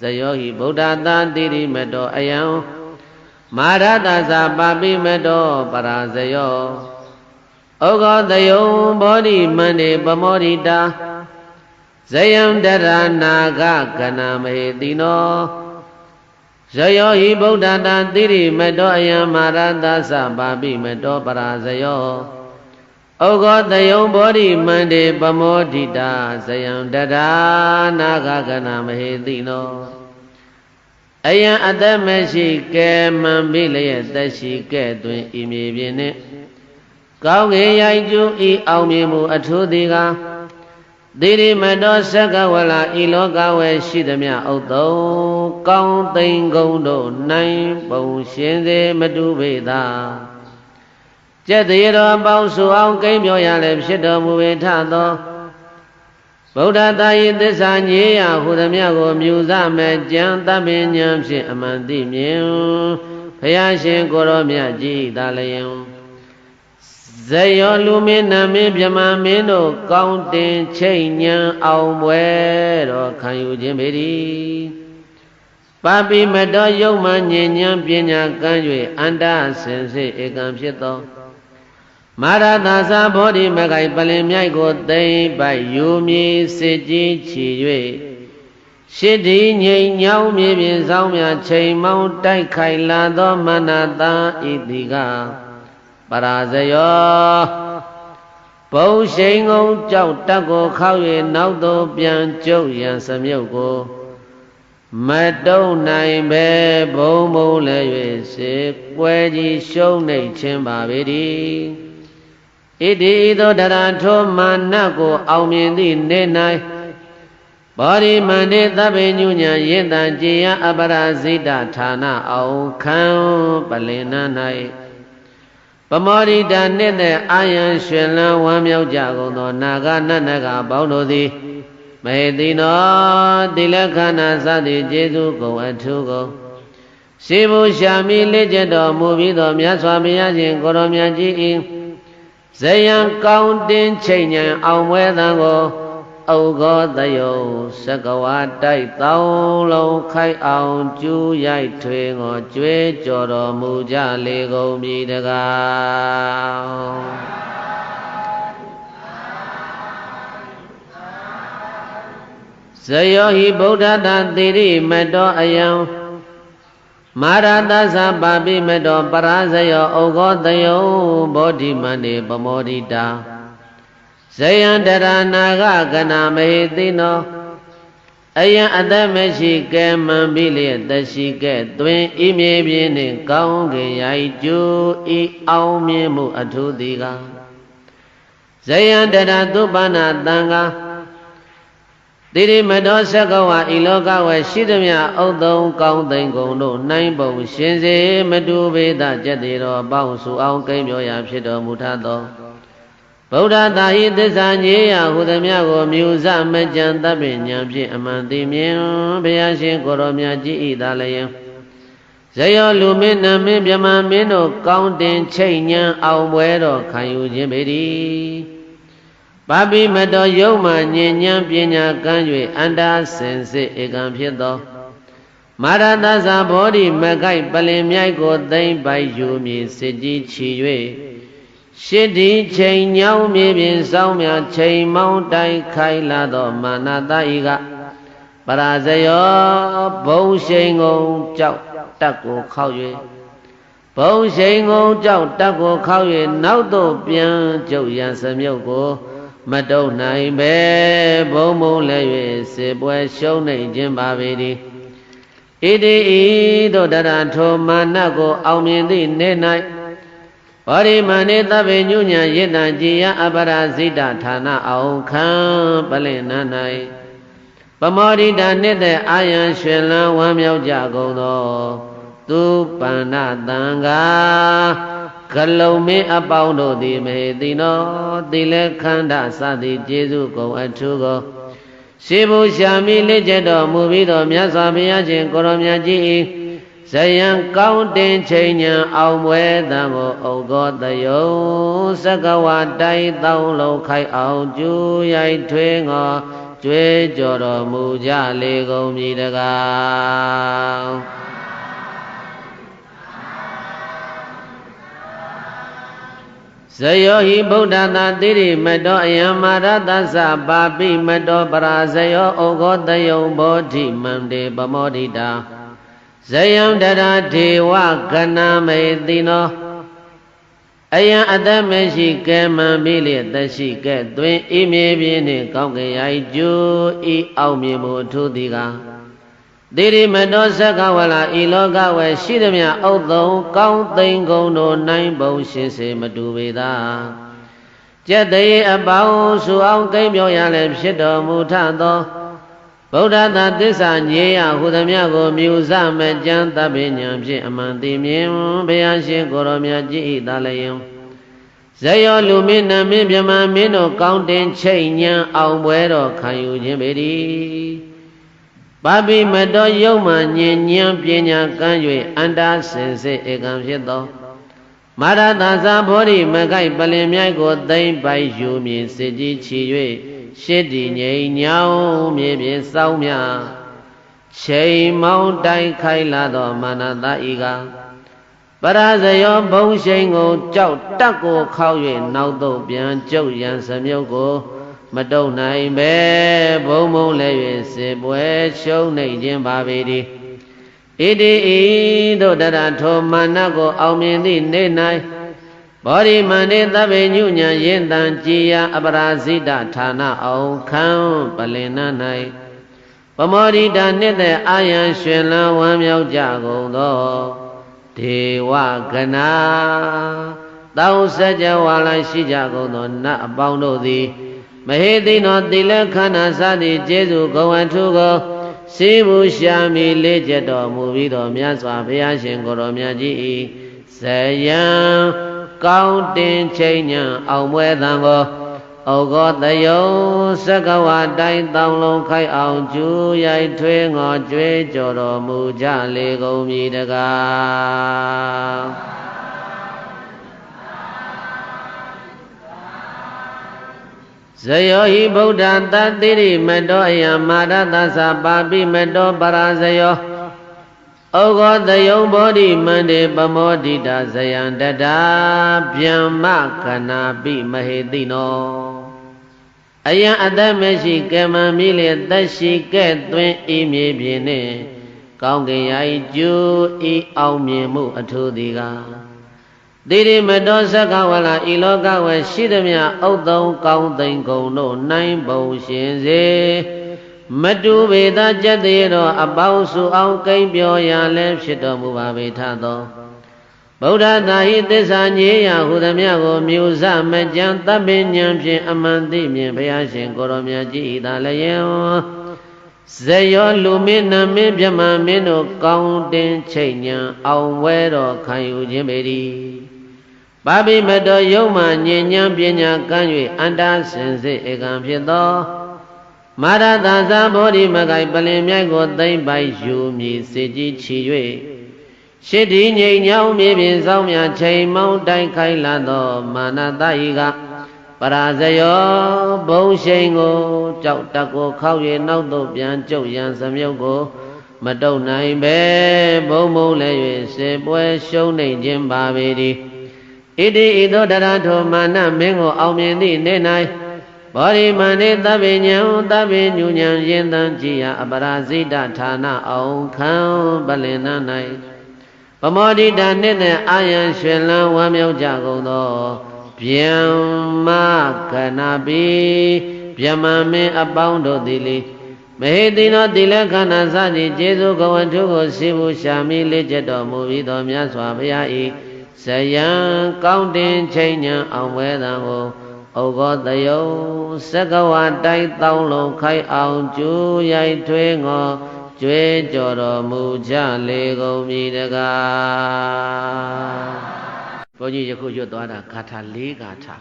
ဇယောဟိဗုဒ္ဓတာတိရိမတောအယံမာရတသပါပိမတောပရာဇယောဩဃတယုံဘောဓိမန္တေပမောရိတာဇယံတရနာဂကနာမေတိနောဇယောဟိဗုဒ္ဓတာတိရိမတောအယံမာရတသပါပိမတောပရာဇယော ဩဃတယုံဘောဓိမန္တေပမောဒိတာဇယံတရာနာဂကနာမဟေတိနောအယံအသက်မရှိကဲမှန်ပြီလျက်သက်ရှိကဲ့တွင်ဤမြေပြင်နှင့်ကောင်းကင်ရိုက်ကျူးဤအောင်မြင်မှုအထူးသည်ကသီရိမတောသက္ကဝလဤလောကဝယ်ရှိသမျှဥတ္တုံကောင်းသိမ်ကုန်တို့နိုင်ပုံရှင်စေမတူပေသာ ကျက်သေးတော်ပေါင်းစုအောင်ကိမ့်ပြောရလည်းဖြစ်တော်မူပေထသောဗုဒ္ဓတာယိသစ္စာညေယဟုသမျှကိုမြူစမဲ့ကြံတပင်ဉဏ်ဖြင့်အမှန်သိမြင်ဘုရားရှင်ကိုရောမြတ်ကြီးသာလျင်ဇယောလူမင်းနာမင်းမြမမင်းတို့ကောင်းတင်ချိတ်ညံအောင်ပွဲတော်ခံယူခြင်းပေသည်ပါပိမတော်ယုံမှဉဉ္ဉံပညာကမ်း၍အန္တစင်စေဧကံဖြစ်သော မာရသာသာဘောဓိမကိုင်ပလင်မြိုက်ကိုသိမ့်ပိုက်ယူမည်စစ်ကြီးချီ၍ရှစ်ဒီငိမ်ညောင်းမြေပြင်ဆောင်များချိန်မောင်းတိုက်ခိုင်လာသောမနတာဤတိကပရာဇယောဘုံရှိန်ကုန်ကြောက်တက်ကိုခောက်၍နောက်သို့ပြန်ကျုပ်ရန်စမြုပ်ကိုမတုံနိုင်ပဲဘုံဘုံလဲ၍စေပွဲကြီးရှုံးနေခြင်းပါပေသည် ဣတိဤသောတရာထောမာနကို အောင်မြင်သည့်နေ၌ဘောရိမန္တေသဗ္ဗညုညာယင်တံကြည်ယအပရာဇိတဌာနအောင်ခံပလင်နာ၌ပမောရိတာနှစ်သက်အာယံရွှင်လန်းဝမ်းမြောက်ကြကုန်သော နာဂနတ်နဂပေါင်းတို့သည်မဟေတိနောတိလခဏသတိကျေစုကုန်အထုကုန်ရှိဘူးရှာမိလက်ကျတော်မူပြီးသောမြတ်စွာဘုရားရှင်ကိုရောမြတ်ကြီး၏ ဇယံကောင်းတင်ချိန်ညံအောင်ဝဲသံကိုဩဃောတယုံစကဝါတိုက်တောင်းလုံးခိုက်အောင်ကျူးရိုက်ထွေငောကျွဲကြော်တော်မူကြလေကုန်ပြီတကားဇယောဟိဗုဒ္ဓတာတိရိမတောအယံ မာရတသပါပိမတောပရာဇယောဩဃောတယုံဘောဓိမန္တေပမောဒိတာဇယံတရနာဂကနာမေတိနောအယံအသက်မရှိကဲမှန်ပြီလျက်တရှိကဲ့တွင်ဤမြေပြင်းနှင့်ကောင်းကင်ရိုက်ကျူဤအောင်မြင်မှုအထူးသည်ကဇယံတရသုပနာတံဃာ တိရိမတောသက္ကဝဤလောကဝယ်ရှိသမျှဥဒ္ဒုံကောင်းသိမ့်ကုန်တို့နိုင်ပုံရှင်စေမတူပေသကျက်သေးတော်ပေါင်းစုအောင်ကိမ့်ပြောရာဖြစ်တော်မူထသောဗုဒ္ဓတာဟိသစ္စာညေယဟုသမျှကိုမြူစမကြံတတ်ပင်ဉာဏ်ဖြင့်အမှန်သိမြင်ဘုရားရှင်ကိုရောမြတ်ကြီးဤသာလျင်ဇယောလူမင်းနမင်းမြမမင်းတို့ကောင်းတင်ချိတ်ညံအောင်ပွဲတော်ခံယူခြင်းပေသည် ပါပိမတော်ယုံမှညဉ့်ဉန်းပညာကမ်း၍အန္တာစင်စစ်ဧကံဖြစ်သောမာရတသဘောဓိမကိုက်ပလင်မြိုက်ကိုသိမ့်ပိုက်ယူမည်စစ်ကြီးချီ၍ရှစ်ဒီချိန်ညောင်းမြေပြင်စောင်းများချိန်မောင်းတိုက်ခိုင်လာသောမာနတဤကပရာဇယောဘုံရှိန်ကုန်ကြောက်တက်ကိုခောက်၍ဘုံရှိန်ကုန်ကြောက်တက်ကိုခောက်၍နောက်သို့ပြန်ကျုပ်ရန်စမြုပ်ကို မတုံနိုင်ပဲဘုံဘုံလဲ၍စေပွဲရှုံးနေခြင်းပါပေသည်ဣတိဤသို့တရထောမာနကိုအောင်မြင်သည့်နေ့၌ဘောရိမဏေသဗ္ဗညုညာယတံကြည်ယအပရာဇိတဌာနအောင်ခံပလင်နာ၌ပမောဒိတာနှစ်သက်အာယံရွှင်လန်းဝမ်းမြောက်ကြကုန်သောသူပန္နတံဃာ ကလုံမင်းအပေါင်းတို့သည်မေတိနောတိလေခန္ဓာစသည်ကျေစုကုန်အထုကိုရှိဘူးရှာမိလက်ကျက်တော်မူပြီးတော့မြတ်စွာဘုရားရှင်ကိုရောမြတ်ကြီး၏ဇယံကောင်းတင်ချိန်ညာအောင်ပွဲတံကိုဩဃောတယုံစကဝတိုင်တောင်းလုံးခိုက်အောင်ကျူးရိုက်ထွေးငောကျွေးကြော်တော်မူကြလေကုန်မည်တကား ဇယောဟိဗုဒ္ဓသာတိရိမတောအယံမာရသသပါပိမတောပရာဇယောဩဃောတယုံဘောဓိမန္တေပမောဒိတာဇယံတရာဒေဝကနာမေတိနောအယံအသက်မရှိကဲမှန်ပြီးလေသက်ရှိကဲ့သွင်းဤမြေပြင်းနှင့်ကောင်းကင်ရိုက်ကျိုးဤအောက်မြေမူအထုသည်ကား တိရိမတောသက္ကဝလာဤလောကဝယ်ရှိသည်မြဥဒ္ဒုံကောင်းသိင်ကုန်တို့နိုင်ပုံရှင်စေမတူပေသာကျက်တရေအပေါင်းစုအောင်ကိမ့်ပြောရလည်းဖြစ်တော်မူထသောဗုဒ္ဓသာသစ္စာညေယဟုသမျှကိုမြူစမကြံတပ္ပဉဏ်ဖြင့်အမှန်သိမြင်ဘုရားရှင်ကိုရောမြတ်ကြည်ဤသာလျင်ဇယောလူမင်းနမင်းမြမမင်းတို့ကောင်းတင်ချိတ်ညံအောင်ပွဲတော်ခံယူခြင်းပေသည် ပါပိမတော်ယုံမှညင်ညံပညာကမ်း၍အန္တာစင်စစ်ဧကံဖြစ်သောမာရသာသာဘောဓိမကိုက်ပလင်မြိုက်ကိုသိမ့်ပိုက်ယူမြည်စစ်ကြီးချီ၍ရှစ်တီငိမ့်ညောင်းမြေပြင်စောင်းမြချိန်မောင်းတိုက်ခိုက်လာသောမာနသာဤကပရာဇယောဘုံရှိန်ကိုကြောက်တက်ကိုခောက်၍နောက်သို့ပြန်ကျုပ်ရန်စမြုပ်ကို မတုံနိုင်ပဲဘုံဘုံလဲ၍စေပွဲရှုံးနေခြင်းပါပေသည်ဣတိဤသို့တရထောမာနကိုအောင်မြင်သည့်နေ့၌ဘောဓိမန္တေသဗ္ဗညုညာယင်တံကြည်ယအပရာဇိတဌာနအောင်ခံပလင်နာ၌ပမောရိတာနှစ်သက်အာယံရွှင်လန်းဝမ်းမြောက်ကြကုန်သောဒေဝကနာတောင်းစကြဝဠာရှိကြကုန်သောနတ်အပေါင်းတို့သည် မဟေသိနောတိလခန္ဓာစသည်ကျေစုဂုံအထုကိုစေမှုရှာမီလေးချက်တော်မူပြီးတော်မြတ်စွာဘုရားရှင်ကိုရောမြတ်ကြီးဤဇယံကောင်းတင်ချိန်ညာအောင်ပွဲသံကိုဩဃောတယုံသက္ကဝတိုင်းတောင်းလုံးခိုက်အောင်ကျူးရိုက်ထွေးငေါ်ကြွေးကြော်တော်မူကြလေကုန်မည်တကား ဇယောဟိဗုဒ္ဓတတိရိမတောအယမာရသသပါပိမတောပရာဇယောဩဃောတယုံဘောဓိမန္တေပမောဒိတာဇယံတတာဗျမ္မကနာပိမဟေတိနောအယံအသက်မရှိကမ္မမိလေသက်ရှိကဲ့သွင်းဤမြေပြင်နှင့်ကောင်းကင်ရာဤကျိုးဤအောင်မြင်မှုအထူးသည်ကား တိရိမတောသက္ကဝလာဤလောကဝယ်ရှိသည်မြဥဒ္ဒုံကောင်းသိင်ကုန်တို့နိုင်ပုံရှင်စေမတူပေသာကြက်သေးတော့အပေါင်းစုအောင်ကိမ့်ပြောရလဲဖြစ်တော်မူပါပေထသောဗုဒ္ဓသာဟိသစ္စာညေယဟုသမျှကိုမြူစမကြံတပ်ပဉ္ဉံဖြင့်အမှန်သိမြင်ဘုရားရှင်ကိုရောမြတ်ကြီးဤသာလျင်ဇယောလူမင်းနမင်းမြမမင်းတို့ကောင်းတင်ချိတ်ညံအောင်ဝဲတော်ခံယူခြင်းပေသည် ပါပိမတော်ယုံမှညဉ့်ညံပညာကမ်း၍အန္တာစင်စစ်ဧကံဖြစ်သောမာရသာဇာဘောဓိမကိုင်ပလင်မြိုက်ကိုသိမ့်ပိုက်ယူမည်စေကြီးချီ၍ရှစ်ဒီငိမ်ညောင်းမြေပြင်ဆောင်မြချိန်မောင်းတိုက်ခိုက်လာသောမာနတဤကပရာဇယောဘုံရှိန်ကိုကြောက်တက်ကိုခောက်၍နောက်သို့ပြန်ကျုပ်ရန်စမြုပ်ကို မတုံနိုင်ပဲဘုံဘုံလဲ၍စေပွဲရှုံးနေခြင်းပါပေသည် ဣတိဤသို့တရထောမာနမင်းကိုအောင်မြင်သည့်နေ့၌ဘောရိမန္တေသဗ္ဗညံသဗ္ဗညုညံယင်တံကြည်ယအပရာဇိတဌာနအောင်ခံပလင်နာ၌ပမောဒိတာနှစ်သက်အာယံရွှင်လန်းဝမ်းမြောက်ကြကုန်သောဗျမ္မကနာပိဗျမမင်းအပေါင်းတို့သည်လေမဟေတိနောတိလခန္ဓာစသည်ကျေစုကဝတ္ထုကိုရှိဘူးရှာမိလေးချက်တော်မူပြီးသောမြတ်စွာဘုရား၏ ဇယံကောင်းတင်ချိန်ညာအောင်ဝဲသံကိုဩဃောတယုံစကဝတိုက်တောင်းလုံးခိုက်အောင်ကျူးရိုက်ထွေးငေါကျွဲကြော်တော်မူကြလေကုန်မည်တကားဘုန်းကြီးယခုရွတ်သွားတာဂါထာ၄ဂါထာ